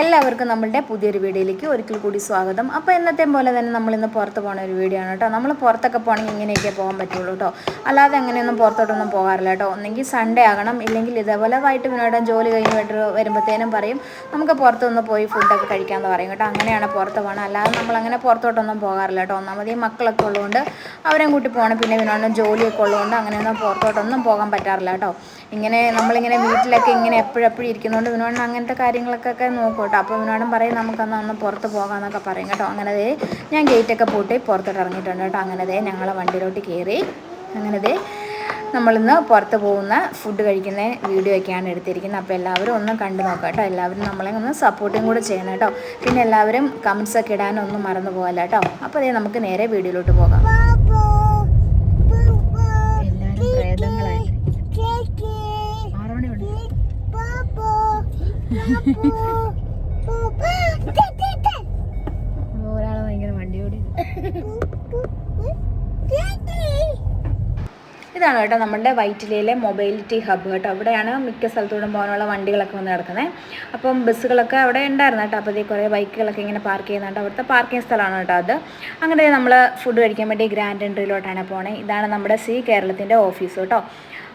എല്ലാവർക്കും നമ്മളുടെ പുതിയൊരു വീഡിയോയിലേക്ക് ഒരിക്കൽ കൂടി സ്വാഗതം. അപ്പോൾ എന്നത്തെ പോലെ തന്നെ നമ്മൾ ഇന്ന് പുറത്ത് പോകുന്ന ഒരു വീഡിയോ ആണ് കേട്ടോ. നമ്മൾ പുറത്തൊക്കെ പോകണമെങ്കിൽ ഇങ്ങനെയൊക്കെ പോകാൻ പറ്റുള്ളൂ കേട്ടോ. അല്ലാതെ അങ്ങനെയൊന്നും പുറത്തോട്ടൊന്നും പോകാറില്ല കേട്ടോ. ഒന്നെങ്കിൽ സൺഡേ ആകണം. ഇല്ലെങ്കിൽ ഇതേപോലെ വൈകിട്ട് വിനോദം ജോലി കഴിഞ്ഞ് വരുമ്പോഴത്തേനും പറയും നമുക്ക് പുറത്തൊന്ന് പോയി ഫുഡൊക്കെ കഴിക്കാമെന്ന് പറയും കേട്ടോ. അങ്ങനെയാണ് പുറത്ത് പോകണം. അല്ലാതെ നമ്മളങ്ങനെ പുറത്തോട്ടൊന്നും പോകാറില്ല കേട്ടോ. ഒന്നാമത് മക്കളൊക്കെ ഉള്ളതുകൊണ്ട് അവരെയും കൂട്ടി പോകണം. പിന്നെ വിനോദം ജോലിയൊക്കെ ഉള്ളതുകൊണ്ട് അങ്ങനെയൊന്നും പുറത്തോട്ടൊന്നും പോകാൻ പറ്റാറില്ല കേട്ടോ. ഇങ്ങനെ നമ്മളിങ്ങനെ വീട്ടിലൊക്കെ ഇങ്ങനെ എപ്പോഴെപ്പോഴും ഇരിക്കുന്നതുകൊണ്ട് വിനോദം അങ്ങനത്തെ കാര്യങ്ങളൊക്കെ നോക്കും കേട്ടോ അപ്പോൾ ഇവനോടും പറയും നമുക്കൊന്ന് ഒന്ന് പുറത്ത് പോകാമെന്നൊക്കെ പറയും കേട്ടോ. അങ്ങനെ ദേ ഞാൻ ഗേറ്റൊക്കെ പൂട്ടി പുറത്തോട്ട് ഇറങ്ങിയിട്ടുണ്ട് കേട്ടോ. അങ്ങനെ ദേ ഞങ്ങളെ വണ്ടിയിലോട്ട് കയറി അങ്ങനെ ദേ നമ്മളിന്ന് പുറത്ത് പോകുന്ന ഫുഡ് കഴിക്കുന്ന വീഡിയോ ഒക്കെയാണ് എടുത്തിരിക്കുന്നത്. അപ്പോൾ എല്ലാവരും ഒന്ന് കണ്ടു നോക്കാം കേട്ടോ. എല്ലാവരും നമ്മളെ ഒന്ന് സപ്പോർട്ടും കൂടെ ചെയ്യണം കേട്ടോ. പിന്നെ എല്ലാവരും കമൻസ് ഒക്കെ ഇടാനൊന്നും മറന്നു പോകല്ല കേട്ടോ. അപ്പോൾ അതേ നമുക്ക് നേരെ വീഡിയോയിലോട്ട് പോകാം. എല്ലാവരും വണ്ടി ഓടി ഇതാണ് കേട്ടോ നമ്മുടെ വൈറ്റിലയിലെ മൊബൈലിറ്റി ഹബ്ബ് കേട്ടോ. അവിടെയാണ് മിക്ക സ്ഥലത്തൂടെ പോകാനുള്ള വണ്ടികളൊക്കെ വന്ന് കിടക്കുന്നത് അപ്പം ബസ്സുകളൊക്കെ അവിടെ ഉണ്ടായിരുന്നു കേട്ടോ. അപ്പോൾ കുറേ ബൈക്കുകളൊക്കെ ഇങ്ങനെ പാർക്ക് ചെയ്യുന്നുണ്ട് അവിടുത്തെ പാർക്കിംഗ് സ്ഥലമാണ് കേട്ടോ അത്. അങ്ങനെ നമ്മൾ ഫുഡ് കഴിക്കാൻ വേണ്ടി ഗ്രാൻഡ് എൻട്രിയിലോട്ടാണ് പോണേ. ഇതാണ് നമ്മുടെ സി കേരളത്തിന്റെ ഓഫീസ് കേട്ടോ.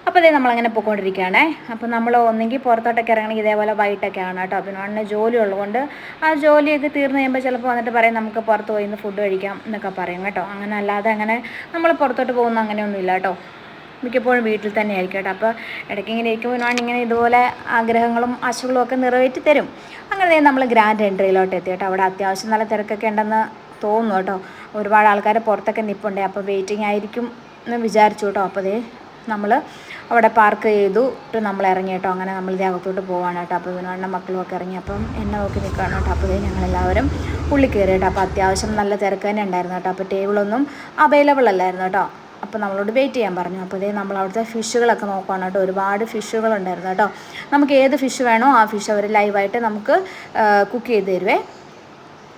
അപ്പോൾ അതേ നമ്മളങ്ങനെ പോയിക്കൊണ്ടിരിക്കുകയാണേ അപ്പോൾ നമ്മൾ ഒന്നെങ്കിൽ പുറത്തോട്ടൊക്കെ ഇറങ്ങണമെങ്കിൽ ഇതേപോലെ വൈകിട്ടൊക്കെ ആണ് കേട്ടോ. പിന്നെ അണ്ണന് ജോലി ഉള്ളതുകൊണ്ട് ആ ജോലിയൊക്കെ തീർന്നു കഴിയുമ്പോൾ ചിലപ്പോൾ വന്നിട്ട് പറയും നമുക്ക് പുറത്ത് പോയി ഫുഡ് കഴിക്കാം എന്നൊക്കെ പറയും കേട്ടോ. അങ്ങനെ അല്ലാതെ അങ്ങനെ നമ്മൾ പുറത്തോട്ട് പോകുന്ന അങ്ങനെയൊന്നുമില്ല കേട്ടോ. മിക്കപ്പോഴും വീട്ടിൽ തന്നെ ആയിരിക്കും കേട്ടോ. അപ്പോൾ ഇടയ്ക്ക് ഇങ്ങനെ ഇരിക്കുമ്പോൾ ഇങ്ങനെ ഇതുപോലെ ആഗ്രഹങ്ങളും ആശകളും ഒക്കെ നിറവേറ്റി തരും. അങ്ങനെ നമ്മൾ ഗ്രാൻഡ് എൻട്രിയിലോട്ട് എത്തി കേട്ടോ. അവിടെ അത്യാവശ്യം നല്ല തിരക്കൊക്കെ ഉണ്ടെന്ന് തോന്നുന്നു കേട്ടോ. ഒരുപാട് ആൾക്കാർ പുറത്തൊക്കെ നിൽപ്പുണ്ട് അപ്പോൾ വെയിറ്റിംഗ് ആയിരിക്കും എന്ന് വിചാരിച്ചു കേട്ടോ. അപ്പോൾ നമ്മൾ അവിടെ പാർക്ക് ചെയ്തു. നമ്മൾ ഇറങ്ങി കേട്ടോ. അങ്ങനെ നമ്മൾ ഇതേ അകത്തോട്ട് പോവാണ് കേട്ടോ അപ്പോൾ ഇതിനുള്ള മക്കളുമൊക്കെ ഇറങ്ങി. അപ്പം എന്നെ നോക്കി നിൽക്കുകയാണ് കേട്ടോ. അപ്പോൾ ഞങ്ങളെല്ലാവരും ഉള്ളിൽ കയറി കേട്ടോ. അപ്പോൾ അത്യാവശ്യം നല്ല തിരക്ക് തന്നെ ഉണ്ടായിരുന്നു കേട്ടോ. അപ്പോൾ ടേബിളൊന്നും അവൈലബിൾ അല്ലായിരുന്നു കേട്ടോ. അപ്പോൾ നമ്മളോട് വെയിറ്റ് ചെയ്യാൻ പറഞ്ഞു. അപ്പോൾ ഇതേ നമ്മൾ അവിടുത്തെ ഫിഷുകളൊക്കെ നോക്കുകയാണ് കേട്ടോ. ഒരുപാട് ഫിഷുകളുണ്ടായിരുന്നു കേട്ടോ. നമുക്ക് ഏത് ഫിഷ് വേണോ ആ ഫിഷ് അവർ ലൈവായിട്ട് നമുക്ക് കുക്ക് ചെയ്ത് തരുവേ.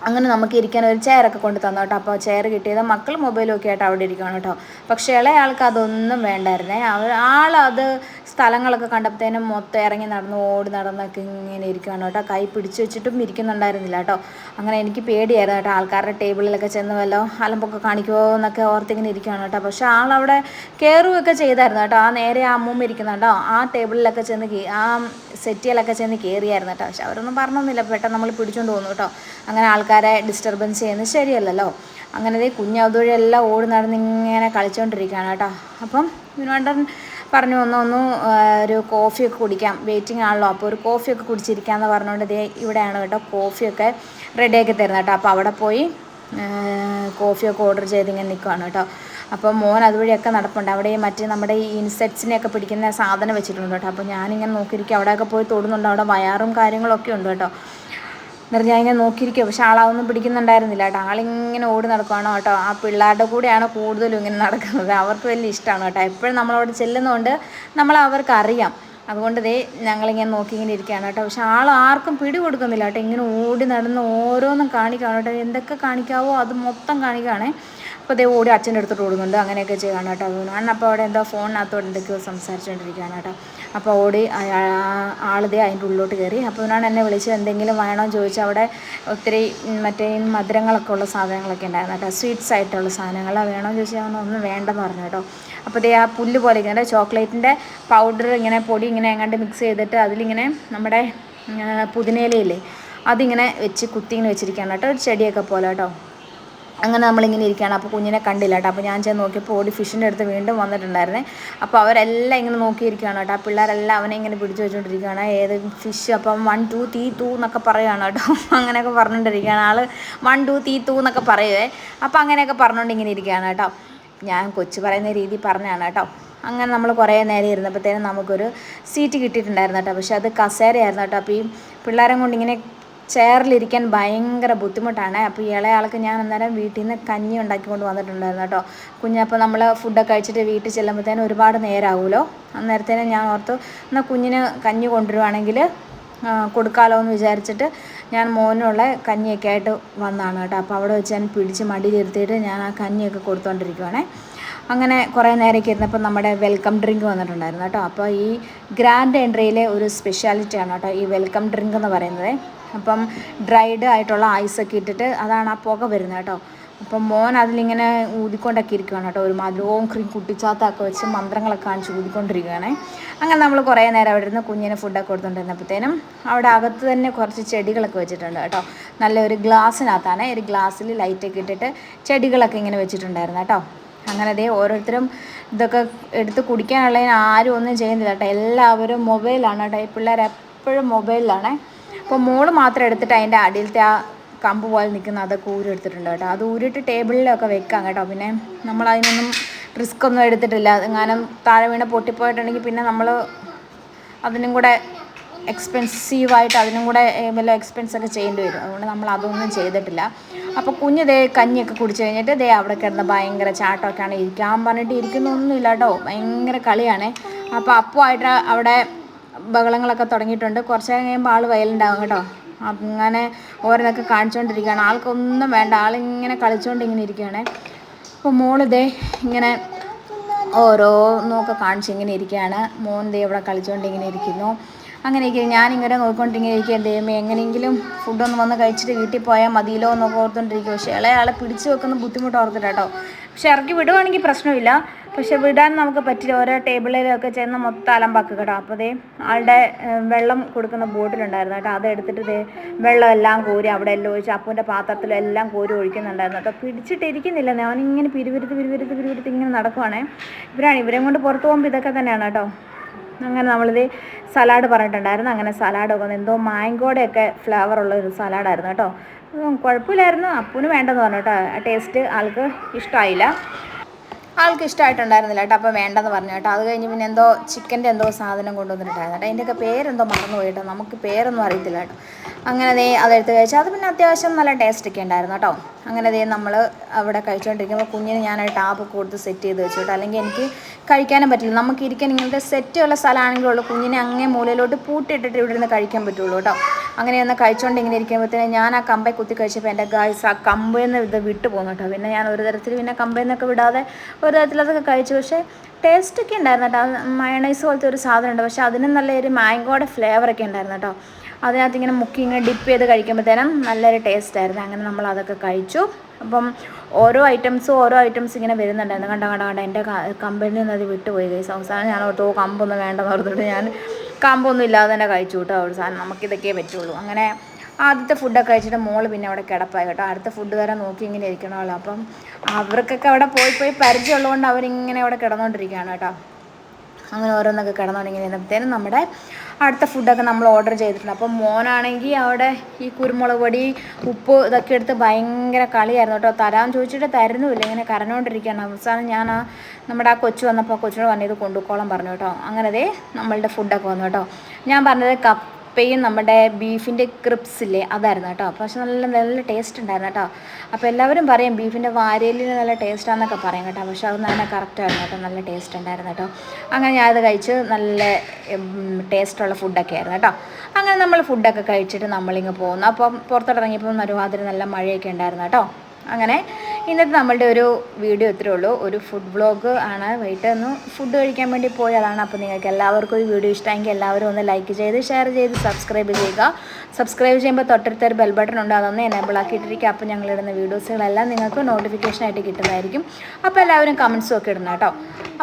അങ്ങനെ നമുക്ക് ഇരിക്കാൻ ഒരു ചെയറൊക്കെ കൊണ്ട് തന്നു കേട്ടോ. അപ്പോൾ ചെയർ കിട്ടിയത് മക്കൾ മൊബൈലൊക്കെ ആയിട്ട് അവിടെ ഇരിക്കണം കേട്ടോ. പക്ഷേ ഇളയ ആൾക്ക് അതൊന്നും വേണ്ടായിരുന്നേ. അവർ ആളത് സ്ഥലങ്ങളൊക്കെ കണ്ടപ്പോഴത്തേനും മൊത്തം ഇറങ്ങി നടന്ന് ഓടി നടന്നൊക്കെ ഇങ്ങനെ ഇരിക്കുകയാണ് കേട്ടോ. കൈ പിടിച്ചു വെച്ചിട്ടും ഇരിക്കുന്നുണ്ടായിരുന്നില്ല കേട്ടോ. അങ്ങനെ എനിക്ക് പേടിയായിരുന്നു കേട്ടോ. ആൾക്കാരുടെ ടേബിളിലൊക്കെ ചെന്ന് വല്ലോ അലമ്പൊക്കെ കാണിക്കുമോ എന്നൊക്കെ ഓർത്തിങ്ങനെ ഇരിക്കുകയാണ് കേട്ടോ. പക്ഷേ ആളവിടെ കയറുകയൊക്കെ ചെയ്തായിരുന്നു കേട്ടോ. ആ നേരെ ആ അമ്മൂമ്മ ഇരിക്കുന്നുണ്ടോ ആ ടേബിളിലൊക്കെ ചെന്ന് ആ സെറ്റിയിലൊക്കെ ചെന്ന് കയറിയായിരുന്നു കേട്ടോ. പക്ഷെ അവരൊന്നും പറഞ്ഞൊന്നുമില്ല. പെട്ടെന്ന് നമ്മൾ പിടിച്ചുകൊണ്ട് പോകുന്നു കേട്ടോ. അങ്ങനെ ആൾക്കാരെ ഡിസ്റ്റർബൻസ് ചെയ്യുന്നത് ശരിയല്ലല്ലോ. അങ്ങനെ കുഞ്ഞവതൂഴെല്ലാം ഓടി നടന്ന് ഇങ്ങനെ കളിച്ചുകൊണ്ടിരിക്കുകയാണ് കേട്ടോ. അപ്പം വിനോദൻ പറഞ്ഞു ഒന്ന് ഒന്ന് ഒരു കോഫിയൊക്കെ കുടിക്കാം വെയിറ്റിംഗ് ആണല്ലോ. അപ്പോൾ ഒരു കോഫിയൊക്കെ കുടിച്ചിരിക്കാമെന്ന് പറഞ്ഞുകൊണ്ട് ഇതേ ഇവിടെയാണ് കേട്ടോ കോഫിയൊക്കെ റെഡിയാക്കി തരുന്നത് കേട്ടോ. അപ്പോൾ അവിടെ പോയി കോഫിയൊക്കെ ഓർഡർ ചെയ്ത് ഇങ്ങനെ നിൽക്കുകയാണ് കേട്ടോ. അപ്പോൾ മോൻ അതുവഴിയൊക്കെ നടപ്പുണ്ട്. അവിടെ മറ്റേ നമ്മുടെ ഈ ഇൻസെക്ട്സിനെയൊക്കെ പിടിക്കുന്ന സാധനം വെച്ചിട്ടുണ്ട് കേട്ടോ. അപ്പോൾ ഞാനിങ്ങനെ നോക്കിയിരിക്കും അവിടെയൊക്കെ പോയി തൊടുന്നുണ്ട്. അവിടെ വയറും കാര്യങ്ങളൊക്കെ ഉണ്ട് കേട്ടോ. എന്നിട്ട് ഞാൻ ഇങ്ങനെ നോക്കിയിരിക്കുക പക്ഷെ ആളാവൊന്നും പിടിക്കുന്നുണ്ടായിരുന്നില്ല കേട്ടോ. ആളിങ്ങനെ ഓടി നടക്കുകയാണോ കേട്ടോ. ആ പിള്ളേരുടെ കൂടെയാണ് കൂടുതലും ഇങ്ങനെ നടക്കുന്നത്. അവർക്ക് വലിയ ഇഷ്ടമാണ് കേട്ടോ. എപ്പോഴും നമ്മളവിടെ ചെല്ലുന്നതുകൊണ്ട് നമ്മൾ അവർക്ക് അറിയാം അതുകൊണ്ട് ദേ ഞങ്ങളിങ്ങനെ നോക്കി ഇങ്ങനെ ഇരിക്കുകയാണ് കേട്ടോ. പക്ഷെ ആൾ ആർക്കും പിടി കൊടുക്കുന്നില്ല കേട്ടോ. ഇങ്ങനെ ഓടി നടന്ന് ഓരോന്നും കാണിക്കുകയാണ് കേട്ടോ. എന്തൊക്കെ കാണിക്കാവോ അത് മൊത്തം കാണിക്കുകയാണേ. അപ്പോൾ അതേ ഓടി അച്ഛന്റെ അടുത്തോട്ട് ഓടുന്നുണ്ട്. അങ്ങനെയൊക്കെ ചെയ്യാണ് കേട്ടോ. അണ്ണൻ അപ്പോൾ അവിടെ എന്തോ ഫോണിനകത്തോട് എന്തൊക്കെയോ സംസാരിച്ചുകൊണ്ടിരിക്കുകയാണ് കേട്ടോ. അപ്പോൾ ഓടി ആളിതേ അതിന്റെ ഉള്ളിലോട്ട് കയറി. അപ്പോൾ ഞാൻ എന്നെ വിളിച്ച് എന്തെങ്കിലും വേണോ ചോദിച്ചു അവിടെ ഒത്തിരി മറ്റേ മധുരങ്ങളൊക്കെ ഉള്ള സാധനങ്ങളൊക്കെ ഉണ്ടായിരുന്നു കേട്ടോ. സ്വീറ്റ്സ് ആയിട്ടുള്ള സാധനങ്ങൾ വേണോ ചോദിച്ചാൽ ഒന്നും വേണ്ടെന്ന് പറഞ്ഞു കേട്ടോ. അപ്പോൾ ഇതേ ആ പുല്ല് പോലെ ഇങ്ങനെ ചോക്ലേറ്റിന്റെ പൗഡർ ഇങ്ങനെ പൊടി ഇങ്ങനെ എങ്ങാണ്ട് മിക്സ് ചെയ്തിട്ട് അതിലിങ്ങനെ നമ്മുടെ പുതിനയിലയില്ലേ അതിങ്ങനെ വെച്ച് കുത്തിങ്ങനെ വെച്ചിരിക്കുകയാണ് കേട്ടോ. ഒരു ചെടിയൊക്കെ പോലെ കേട്ടോ. അങ്ങനെ നമ്മളിങ്ങനെ ഇരിക്കുകയാണ്. അപ്പോൾ കുഞ്ഞിനെ കണ്ടില്ല കേട്ടോ. അപ്പോൾ ഞാൻ ചെന്ന് നോക്കിയപ്പോൾ ഓടി ഫിഷിന്റെ അടുത്ത് വീണ്ടും വന്നിട്ടുണ്ടായിരുന്നേ. അപ്പോൾ അവരെല്ലാം ഇങ്ങനെ നോക്കിയിരിക്കുകയാണ് കേട്ടോ. ആ പിള്ളേരെല്ലാം അവനെ ഇങ്ങനെ പിടിച്ചു വെച്ചുകൊണ്ടിരിക്കുകയാണ് ഏത് ഫിഷ് അപ്പം വൺ ടു തീ തൂ എന്നൊക്കെ പറയുകയാണ് കേട്ടോ. അങ്ങനെയൊക്കെ പറഞ്ഞുകൊണ്ടിരിക്കുകയാണ് ആൾ വൺ ടു തീ തൂ എന്നൊക്കെ പറയുവേ. അപ്പോൾ അങ്ങനെയൊക്കെ പറഞ്ഞുകൊണ്ട് ഇങ്ങനെ ഇരിക്കുകയാണ് കേട്ടോ. ഞാൻ കൊച്ചു പറയുന്ന രീതി പറഞ്ഞാണ് കേട്ടോ. അങ്ങനെ നമ്മൾ കുറേ നേരം ഇരുന്നപ്പോഴത്തേനും നമുക്കൊരു സീറ്റ് കിട്ടിയിട്ടുണ്ടായിരുന്നു കേട്ടോ. പക്ഷേ അത് കസേരയായിരുന്നു കേട്ടോ. അപ്പോൾ ഈ പിള്ളേരെ കൊണ്ട് ഇങ്ങനെ ചെയറിലിരിക്കാൻ ഭയങ്കര ബുദ്ധിമുട്ടാണ്. അപ്പോൾ ഇളയ ആൾക്ക് ഞാൻ അന്നേരം വീട്ടിൽ നിന്ന് കഞ്ഞി ഉണ്ടാക്കിക്കൊണ്ട് വന്നിട്ടുണ്ടായിരുന്നു കേട്ടോ. കുഞ്ഞപ്പോൾ നമ്മൾ ഫുഡൊക്കെ കഴിച്ചിട്ട് വീട്ടിൽ ചെല്ലുമ്പോഴത്തേനും ഒരുപാട് നേരമാവുമല്ലോ അന്നേരത്തേനും ഞാൻ ഓർത്തു എന്നാൽ കുഞ്ഞിന് കഞ്ഞി കൊണ്ടുവരുവാണെങ്കിൽ കൊടുക്കാമല്ലോ എന്ന് വിചാരിച്ചിട്ട് ഞാൻ മോനുള്ള കഞ്ഞിയൊക്കെ ആയിട്ട് വന്നതാണ് കേട്ടോ. അപ്പോൾ അവിടെ വെച്ച് ഞാൻ പിടിച്ച് മടിയിലിരുത്തിയിട്ട് ഞാൻ ആ കഞ്ഞിയൊക്കെ കൊടുത്തുകൊണ്ടിരിക്കുവാണേ അങ്ങനെ കുറേ നേരമൊക്കെ ഇരുന്നപ്പോൾ നമ്മുടെ വെൽക്കം ഡ്രിങ്ക് വന്നിട്ടുണ്ടായിരുന്നു കേട്ടോ. അപ്പോൾ ഈ ഗ്രാൻഡ് എൻട്രിയിലെ ഒരു സ്പെഷ്യാലിറ്റിയാണ് കേട്ടോ ഈ വെൽക്കം ഡ്രിങ്ക് എന്ന് പറയുന്നത്. അപ്പം ഡ്രൈഡ് ആയിട്ടുള്ള ഐസൊക്കെ ഇട്ടിട്ട് അതാണ് ആ പുക വരുന്നത് കേട്ടോ. അപ്പം മോൻ അതിലിങ്ങനെ ഊതിക്കൊണ്ടൊക്കെ ഇരിക്കുകയാണ് കേട്ടോ. ഒരു ഓം ക്രീം കുട്ടിച്ചാത്തൊക്കെ വെച്ച് മന്ത്രങ്ങളൊക്കെ കാണിച്ച് ഊതിക്കൊണ്ടിരിക്കുകയാണ് അങ്ങനെ നമ്മൾ കുറേ നേരം അവിടെ ഇരുന്ന് കുഞ്ഞിന് ഫുഡൊക്കെ കൊടുത്തുകൊണ്ടിരുന്നപ്പോഴത്തേനും അവിടെ അകത്ത് തന്നെ കുറച്ച് ചെടികളൊക്കെ വെച്ചിട്ടുണ്ട് കേട്ടോ. നല്ലൊരു ഗ്ലാസ്സിനകത്താണ്. ഒരു ഗ്ലാസ്സിൽ ലൈറ്റൊക്കെ ഇട്ടിട്ട് ചെടികളൊക്കെ ഇങ്ങനെ വെച്ചിട്ടുണ്ടായിരുന്നു കേട്ടോ. അങ്ങനെ അതേ ഓരോരുത്തരും ഇതൊക്കെ എടുത്ത് കുടിക്കാനുള്ളതിന് ആരും ഒന്നും ചെയ്യുന്നില്ല കേട്ടോ. എല്ലാവരും മൊബൈലാണ് കേട്ടോ. ഈ പിള്ളേർ എപ്പോഴും മൊബൈലിലാണ് അപ്പോൾ മോൾ മാത്രം എടുത്തിട്ട് അതിന്റെ അടിയിലത്തെ ആ കമ്പ് പോലെ നിൽക്കുന്ന അതൊക്കെ ഊരെടുത്തിട്ടുണ്ട് കേട്ടോ. അത് ഊരിട്ട് ടേബിളിലൊക്കെ വെക്കാം കേട്ടോ. പിന്നെ നമ്മൾ അതിനൊന്നും റിസ്ക് ഒന്നും എടുത്തിട്ടില്ല. എങ്ങാനും താഴെ വീണ് പൊട്ടിപ്പോയിട്ടുണ്ടെങ്കിൽ പിന്നെ നമ്മൾ അതിനും കൂടെ എക്സ്പെൻസീവായിട്ട് അതിനും കൂടെ വല്ല എക്സ്പെൻസൊക്കെ ചെയ്യേണ്ടി വരും. അതുകൊണ്ട് നമ്മൾ അതൊന്നും ചെയ്തിട്ടില്ല. അപ്പോൾ കുഞ്ഞ് ദേ കഞ്ഞിയൊക്കെ കുടിച്ച് കഴിഞ്ഞിട്ട് ദേ അവിടെ കിടന്ന് ഭയങ്കര ചാട്ടമൊക്കെയാണ് ഇരിക്കാൻ പറഞ്ഞിട്ട് ഇരിക്കുന്നൊന്നുമില്ല കേട്ടോ. ഭയങ്കര കളിയാണ്. അപ്പോൾ അപ്പുമായിട്ട് അവിടെ ബഹളങ്ങളൊക്കെ തുടങ്ങിയിട്ടുണ്ട്. കുറച്ച് കഴിയുമ്പോൾ ആൾ വയലുണ്ടാവും കേട്ടോ. അങ്ങനെ ഓരോന്നൊക്കെ കാണിച്ചുകൊണ്ടിരിക്കുകയാണ് ആൾക്കൊന്നും വേണ്ട. ആളിങ്ങനെ കളിച്ചുകൊണ്ട് ഇങ്ങനെ ഇരിക്കുകയാണ് അപ്പോൾ മോളിതേ ഇങ്ങനെ ഓരോന്നൊക്കെ കാണിച്ച് ഇങ്ങനെ ഇരിക്കുകയാണ് മോൻ ദേ ഇവിടെ കളിച്ചുകൊണ്ട് ഇങ്ങനെ ഇരിക്കുന്നു. അങ്ങനെ ഇരിക്കും ഞാനിങ്ങനെ നോക്കിക്കൊണ്ടിങ്ങനെ ഇരിക്കുക ദൈവമേ എങ്ങനെയെങ്കിലും ഫുഡൊന്ന് വന്ന് കഴിച്ചിട്ട് വീട്ടിൽ പോയാൽ മതിയല്ലോ എന്നൊക്കെ ഓർത്തുകൊണ്ടിരിക്കും പക്ഷേ ഇളയാളെ പിടിച്ചു വെക്കുന്ന ബുദ്ധിമുട്ട് ഓർത്തിട്ട് കേട്ടോ പക്ഷെ ഇറക്കി വിടുവാണെങ്കിൽ പ്രശ്നമില്ല. പക്ഷെ വിടാൻ നമുക്ക് പറ്റില്ല. ഓരോ ടേബിളിലൊക്കെ ചെന്ന് മൊത്തം അലമ്പാക്കുക കേട്ടോ. അപ്പോൾ ദേ ആളുടെ വെള്ളം കൊടുക്കുന്ന ബോട്ടിലുണ്ടായിരുന്നു കേട്ടോ. അത് എടുത്തിട്ട് ദേ വെള്ളം എല്ലാം കോരി അവിടെ എല്ലാം ഒഴിച്ച് അപ്പൂന്റെ പാത്രത്തിലെല്ലാം കോരി ഒഴിക്കുന്നുണ്ടായിരുന്നു. കേട്ടോ പിടിച്ചിട്ടിരിക്കുന്നില്ല ഞാനിങ്ങനെ പിരുവിരുത്ത് പിരുവിരുത്ത് പിരുവിരുത്ത് ഇങ്ങനെ നടക്കുവാണേ. ഇവരാണ് ഇവരെയും കൊണ്ട് പുറത്ത് പോകുമ്പോൾ ഇതൊക്കെ തന്നെയാണ് കേട്ടോ. അങ്ങനെ നമ്മളിത് സലാഡ് പറഞ്ഞിട്ടുണ്ടായിരുന്നു. അങ്ങനെ സലാഡൊക്കെ ഒന്ന് എന്തോ മാങ്കോടെയൊക്കെ ഫ്ലേവർ ഉള്ള ഒരു സലാഡായിരുന്നു കേട്ടോ. കുഴപ്പമില്ലായിരുന്നു. അപ്പൂന് വേണ്ടെന്ന് പറഞ്ഞു കേട്ടോ. ടേസ്റ്റ് ആൾക്ക് ഇഷ്ടമായില്ല ആൾക്ക് ഇഷ്ടമായിട്ടുണ്ടായിരുന്നില്ല കേട്ടോ അപ്പോൾ വേണ്ടെന്ന് പറഞ്ഞു കേട്ടോ. അത് കഴിഞ്ഞ് പിന്നെ എന്തോ ചിക്കന്റെ എന്തോ സാധനം കൊണ്ടുവന്നിട്ടുണ്ടായിരുന്നു കേട്ടോ. അതിന്റെയൊക്കെ പേരെന്തോ മറന്നു പോയിട്ടോ നമുക്ക് പേരൊന്നും അറിയത്തില്ല കേട്ടോ. അങ്ങനെ ദേ അതെടുത്ത് കഴിച്ചു അത് പിന്നെ അത്യാവശ്യം നല്ല ടേസ്റ്റ് ഒക്കെ ഉണ്ടായിരുന്നു കേട്ടോ. അങ്ങനെ ദേ നമ്മൾ അവിടെ കഴിച്ചുകൊണ്ടിരിക്കുമ്പോൾ കുഞ്ഞിന് ഞാൻ ടാപ്പ് കൊടുത്ത് സെറ്റ് ചെയ്ത് വെച്ചു കേട്ടോ. അല്ലെങ്കിൽ എനിക്ക് കഴിക്കാനും പറ്റില്ല. നമുക്ക് ഇരിക്കാൻ ഇങ്ങനത്തെ സെറ്റുള്ള സ്ഥലമാണെങ്കിലുള്ളൂ കുഞ്ഞിനെ അങ്ങേ മൂലയിലോട്ട് പൂട്ടിയിട്ടിട്ട് ഇവിടെ നിന്ന് കഴിക്കാൻ പറ്റുള്ളൂ കേട്ടോ. അങ്ങനെ ഒന്ന് കഴിച്ചുകൊണ്ട് ഇങ്ങനെ ഇരിക്കുമ്പോഴത്തേനും ഞാൻ ആ കമ്പെ കുത്തി കഴിച്ചപ്പോൾ എന്റെ ഗായ്സ് ആ കമ്പയിൽ നിന്ന് ഇത് വിട്ടു പോകുന്നു കേട്ടോ. പിന്നെ ഞാൻ ഒരു തരത്തിൽ പിന്നെ കമ്പയിൽ നിന്നൊക്കെ വിടാതെ ഒരു തരത്തിൽ അതൊക്കെ കഴിച്ചു. പക്ഷേ ടേസ്റ്റൊക്കെ ഉണ്ടായിരുന്നു കേട്ടോ. മയണൈസ് പോലത്തെ ഒരു സാധനം ഉണ്ട്. പക്ഷേ അതിന് നല്ലൊരു മാംഗോയുടെ ഫ്ലേവറൊക്കെ ഉണ്ടായിരുന്നു കേട്ടോ. അതിനകത്ത് ഇങ്ങനെ മുക്കി ഇങ്ങനെ ഡിപ്പ് ചെയ്ത് കഴിക്കുമ്പോഴത്തേനും നല്ലൊരു ടേസ്റ്റ് ആയിരുന്നു. അങ്ങനെ നമ്മൾ അതൊക്കെ കഴിച്ചു. അപ്പം ഓരോ ഐറ്റംസും ഓരോ ഐറ്റംസ് ഇങ്ങനെ വരുന്നുണ്ടായിരുന്നു. കണ്ട കണ്ട കണ്ട എന്റെ കമ്പനിയിൽ നിന്ന് അത് വിട്ടുപോയി കഴിച്ചു അവസാനം ഞാൻ ഓർത്തോ കമ്പൊന്നും വേണ്ടെന്ന് ഓർത്തിട്ട് ഞാൻ കമ്പൊന്നും ഇല്ലാതെ തന്നെ കഴിച്ചു കേട്ടോ ഒരു സാധനം. നമുക്കിതൊക്കെ പറ്റുള്ളൂ. അങ്ങനെ ആദ്യത്തെ ഫുഡൊക്കെ കഴിച്ചിട്ട് മോൾ പിന്നെ അവിടെ കിടപ്പായി കേട്ടോ. അടുത്ത ഫുഡ് വരെ നോക്കി ഇങ്ങനെ ഇരിക്കണമല്ലോ. അപ്പം അവർക്കൊക്കെ അവിടെ പോയി പോയി പരിചയമുള്ളതുകൊണ്ട് അവരിങ്ങനെ അവിടെ കിടന്നുകൊണ്ടിരിക്കുകയാണ് കേട്ടോ. അങ്ങനെ ഓരോന്നൊക്കെ കിടന്നു തുടങ്ങി നിന്നപ്പോഴത്തേനും നമ്മുടെ അടുത്ത ഫുഡൊക്കെ നമ്മൾ ഓർഡർ ചെയ്തിട്ടുണ്ട്. അപ്പം മോനാണെങ്കിൽ അവിടെ ഈ കുരുമുളക് പൊടി ഉപ്പ് ഇതൊക്കെ എടുത്ത് ഭയങ്കര കളിയായിരുന്നു കേട്ടോ. തരാൻ ചോദിച്ചിട്ട് തരുന്നുമില്ല. ഇങ്ങനെ കരഞ്ഞുകൊണ്ടിരിക്കുകയാണ്. അവസാനം ഞാൻ ആ നമ്മുടെ ആ കൊച്ചു വന്നപ്പോൾ ആ കൊച്ചിനോട് പറഞ്ഞു ഇത് കൊണ്ടുപോക്കോളം പറഞ്ഞു കേട്ടോ. അങ്ങനെ നമ്മളുടെ ഫുഡൊക്കെ വന്നു കേട്ടോ. ഞാൻ പറഞ്ഞത് കപ്പയും നമ്മുടെ ബീഫിന്റെ ക്രിപ്സ് ഇല്ലേ അതായിരുന്നു കേട്ടോ. പക്ഷെ നല്ല നല്ല ടേസ്റ്റ് ഉണ്ടായിരുന്നു കേട്ടോ. അപ്പോൾ എല്ലാവരും പറയും ബീഫിന്റെ വാരയിലിന് നല്ല ടേസ്റ്റാന്നൊക്കെ പറയും കേട്ടോ. പക്ഷെ അത് നല്ല കറക്റ്റായിരുന്നു കേട്ടോ. നല്ല ടേസ്റ്റ് ഉണ്ടായിരുന്നു കേട്ടോ. അങ്ങനെ ഞാനത് കഴിച്ച് നല്ല ടേസ്റ്റുള്ള ഫുഡൊക്കെ ആയിരുന്നു കേട്ടോ. അങ്ങനെ നമ്മൾ ഫുഡൊക്കെ കഴിച്ചിട്ട് നമ്മളിങ്ങ് പോകുന്നു അപ്പം പുറത്തോട്ടിറങ്ങിയപ്പോൾ മരുവാതിരി നല്ല മഴയൊക്കെ ഉണ്ടായിരുന്നു കേട്ടോ. അങ്ങനെ ഇന്നത്തെ നമ്മളുടെ ഒരു വീഡിയോ ഇത്രേ ഉള്ളൂ. ഒരു ഫുഡ് വ്ളോഗ് ആണ് വൈകിട്ട് ഒന്ന് ഫുഡ് കഴിക്കാൻ വേണ്ടി പോയതാണ്. അപ്പോൾ നിങ്ങൾക്ക് എല്ലാവർക്കും ഒരു വീഡിയോ ഇഷ്ടമെങ്കിൽ എല്ലാവരും ഒന്ന് ലൈക്ക് ചെയ്ത് ഷെയർ ചെയ്ത് സബ്സ്ക്രൈബ് ചെയ്യുക. സബ്സ്ക്രൈബ് ചെയ്യുമ്പോൾ തൊട്ടടുത്തൊരു ബെൽ ബട്ടൺ ഉണ്ട്. അതൊന്ന് എനേബിൾ ആക്കിയിട്ടിരിക്കുക. അപ്പോൾ ഞങ്ങളിടുന്ന വീഡിയോസുകളെല്ലാം നിങ്ങൾക്ക് നോട്ടിഫിക്കേഷൻ ആയിട്ട് കിട്ടുന്നതായിരിക്കും. അപ്പോൾ എല്ലാവരും കമൻസും ഒക്കെ ഇടുന്ന കേട്ടോ.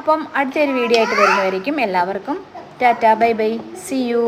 അപ്പം അടുത്തൊരു വീഡിയോ ആയിട്ട് വരുന്നതായിരിക്കും. എല്ലാവർക്കും tata bye bye. See you